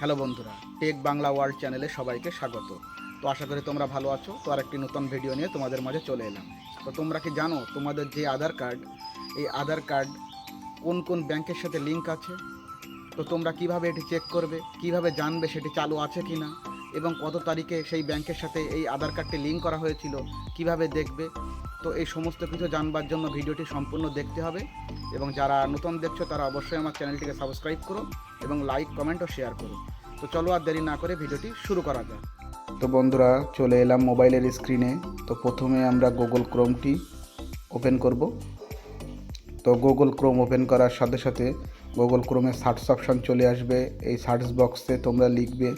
Hello বন্ধুরা, take Bangla world চ্যানেলে সবাইকে স্বাগত। তো আশা করি তোমরা ভালো আছো, তো আর একটি নতুন ভিডিও নিয়ে তোমাদের মাঝে চলে এলাম। তো তোমরা কি জানো তোমাদের যে আধার কার্ড, এই আধার কার্ড কোন কোন ব্যাংকের সাথে লিঙ্ক আছে? তো তোমরা কীভাবে এটি চেক করবে, কীভাবে জানবে সেটি চালু আছে কি না এবং কত তারিখে সেই ব্যাংকের সাথে এই আধার কার্ডটি লিঙ্ক করা হয়েছিল, কীভাবে দেখবে? তো এই সমস্ত কিছু জানবার জন্য ভিডিওটি সম্পূর্ণ দেখতে হবে এবং যারা নতুন দেখছ তারা অবশ্যই আমার চ্যানেলটিকে সাবস্ক্রাইব করো এবং লাইক, কমেন্ট ও শেয়ার করো। তো চলো আর দেরি না করে ভিডিওটি শুরু করা যাক। তো বন্ধুরা, চলে এলাম মোবাইলের স্ক্রিনে তো প্রথমে আমরা গুগল ক্রোমটি ওপেন করব। তো গুগল ক্রোম ওপেন করার সাথে সাথে গুগল ক্রোমে সার্চ অপশান চলে আসবে। এই সার্চ বক্সে তোমরা লিখবে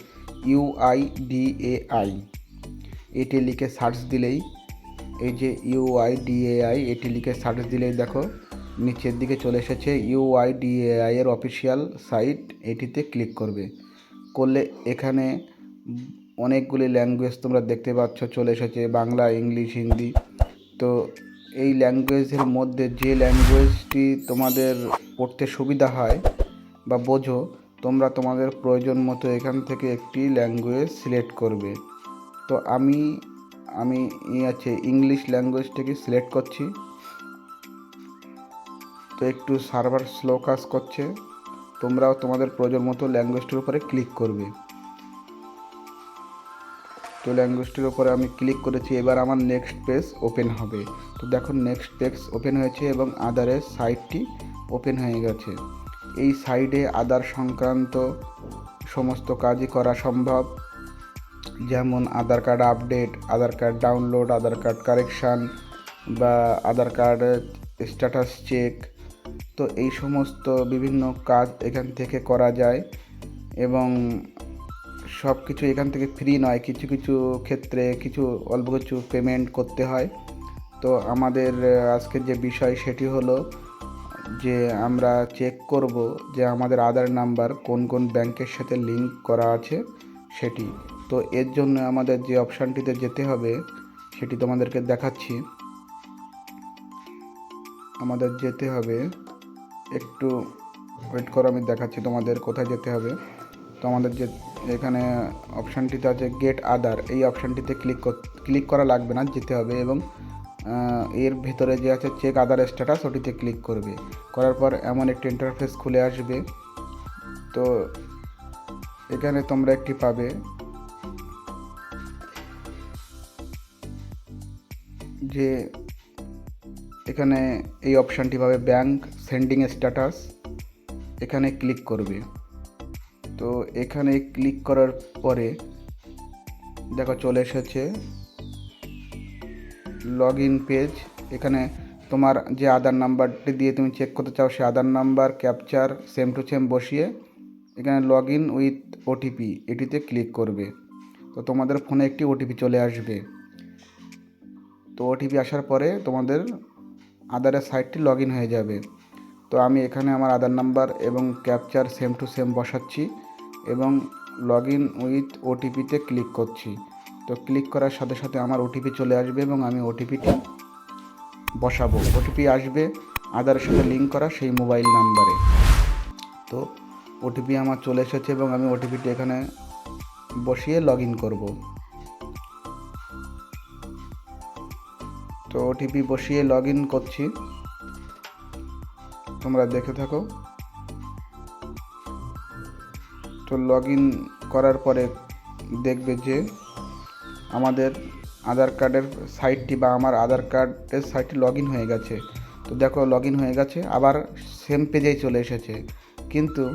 ইউআইডিএআই এটি লিখে সার্চ দিলেই, এই যে ইউআইডিএআই এটি লিখে সার্চ দিলেই দেখো, নিচের দিকে চলে এসেছে ইউআইডিএআই এর অফিসিয়াল সাইট এটিতে ক্লিক করবে। করলে এখানে অনেকগুলি ল্যাঙ্গুয়েজ তোমরা দেখতে পাচ্ছ, চলে এসেছে বাংলা, ইংলিশ, হিন্দি। তো এই ল্যাঙ্গুয়েজের মধ্যে যে ল্যাঙ্গুয়েজটি তোমাদের পড়তে সুবিধা হয় বা বোঝো তোমরা তোমাদের প্রয়োজন মতো এখান থেকে একটি ল্যাঙ্গুয়েজ সিলেক্ট করবে। তো আমি আমি আছে ইংলিশ ল্যাঙ্গুয়েজটাকে সিলেক্ট করছি। তো একটু সার্ভার স্লো কাজ করছে। তোমরাও তোমাদের প্রয়োজন মতো ল্যাঙ্গুয়েজটির উপরে ক্লিক করবে। তো ল্যাঙ্গুয়েজটির উপরে আমি ক্লিক করেছি, এবার আমার নেক্সট পেজ ওপেন হবে। তো দেখো নেক্সট পেজ ওপেন হয়েছে এবং আদারের সাইটটি ওপেন হয়ে গেছে। এই সাইডে আদার সংক্রান্ত সমস্ত কাজই করা সম্ভব। যেমন Aadhaar card update, Aadhaar card download, Aadhaar card correction বা আধার কার্ড স্ট্যাটাস চেক। তো এই সমস্ত বিভিন্ন কাজ এখান থেকে করা যায় এবং সব কিছু এখান থেকে ফ্রি নয়। কিছু কিছু ক্ষেত্রে কিছু, অল্প কিছু পেমেন্ট করতে হয়। তো আমাদের আজকের যে বিষয় সেটি হলো যে আমরা চেক করব যে আমাদের আধার নাম্বার কোন কোন ব্যাংকের সাথে লিংক করা আছে সেটি। তো এর জন্য আমাদের যে অপশানটিতে যেতে হবে, সেটি তোমাদেরকে দেখাচ্ছি। আমাদের যেতে হবে, একটু ওয়েট করো, আমি দেখাচ্ছি তোমাদের কোথায় যেতে হবে। তো আমাদের যে এখানে অপশানটিতে আছে গেট আদার এই অপশানটিতে ক্লিক ক্লিক করা লাগবে না, যেতে হবে এবং এর ভেতরে যে আছে চেক আদার স্ট্যাটাস ওটিতে ক্লিক করবে। করার পর এমন একটি ইন্টারফেস খুলে আসবে। তো এখানে তোমরা একটি পাবে। যে এখানে এই অপশানটি পাবে ব্যাংক সেন্ডিং স্ট্যাটাস এখানে ক্লিক করবে। তো এখানে ক্লিক করার পরে দেখো চলে এসেছে। লগ ইন পেজ এখানে তোমার যে আধার নাম্বারটি দিয়ে তুমি চেক করতে চাও সে Aadhaar number captcha same to same বসিয়ে এখানে লগ ইন উইথ ওটিপি এটিতে ক্লিক করবে। তো তোমাদের ফোনে একটি ওটিপি চলে আসবে। তো ওটিপি আসার পরে তোমাদের আধারের সাইটটি লগ ইন হয়ে যাবে। তো আমি এখানে আমার আধার নাম্বার এবং ক্যাপচার সেম টু সেম বসাচ্ছি এবং লগ ইন উইথ ওটিপিতে ক্লিক করছি। তো ক্লিক করার সাথে সাথে আমার ওটিপি চলে আসবে এবং আমি ওটিপিটি বসাবো। ওটিপি আসবে আধারের সাথে লিঙ্ক করা সেই মোবাইল নাম্বারে তো ওটিপি আমার চলে এসেছে এবং আমি ওটিপিটি এখানে বসিয়ে লগ ইন করব। তো ওটিপি বসিয়ে লগ ইন করছি। তোমরা দেখে থাকো। তো লগ ইন করার পরে দেখবে যে আমাদের আধার কার্ডের সাইটটি বা আমার আধার কার্ডের সাইটটি লগ ইন হয়ে গেছে। তো দেখো লগ ইন হয়ে গেছে, আবার সেম পেজেই চলে এসেছে। কিন্তু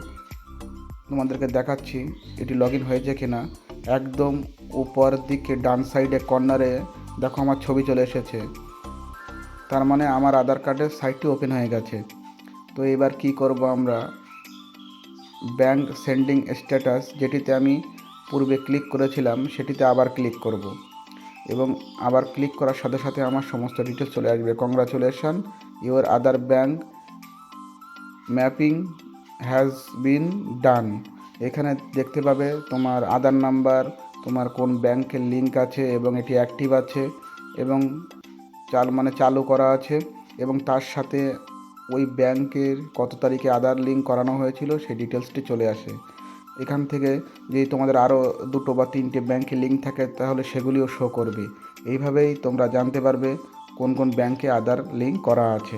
তোমাদেরকে দেখাচ্ছি, এটি লগ ইন হয়েছে কিনা। একদম উপর দিকে ডান সাইডে কর্নারে দেখো আমার ছবি চলে এসেছে। তার মানে আমার আধার কার্ডের সাইটটি ওপেন হয়ে গেছে। তো এবার কি করব আমরা? ব্যাংক সেন্ডিং স্ট্যাটাস যেটিতে আমি পূর্বে ক্লিক করেছিলাম, সেটিতে আবার ক্লিক করব। এবং আবার ক্লিক করার সাথে সাথে আমার সমস্ত ডিটেলস চলে আসবে। Congratulation your Aadhaar bank mapping has been done এখানে দেখতে পাবে তোমার আধার নাম্বার তোমার কোন ব্যাংকের লিঙ্ক আছে এবং এটি অ্যাক্টিভ আছে এবং চাল মানে চালু করা আছে এবং তার সাথে ওই ব্যাংকের কত তারিখে আধার লিঙ্ক করানো হয়েছিল, সেই ডিটেলসটি চলে আসে। এখান থেকে যদি তোমাদের আরও দুটো বা তিনটে ব্যাংকে লিঙ্ক থাকে, তাহলে সেগুলিও শো করবে। এইভাবেই তোমরা জানতে পারবে কোন কোন ব্যাংকে আধার লিঙ্ক করা আছে।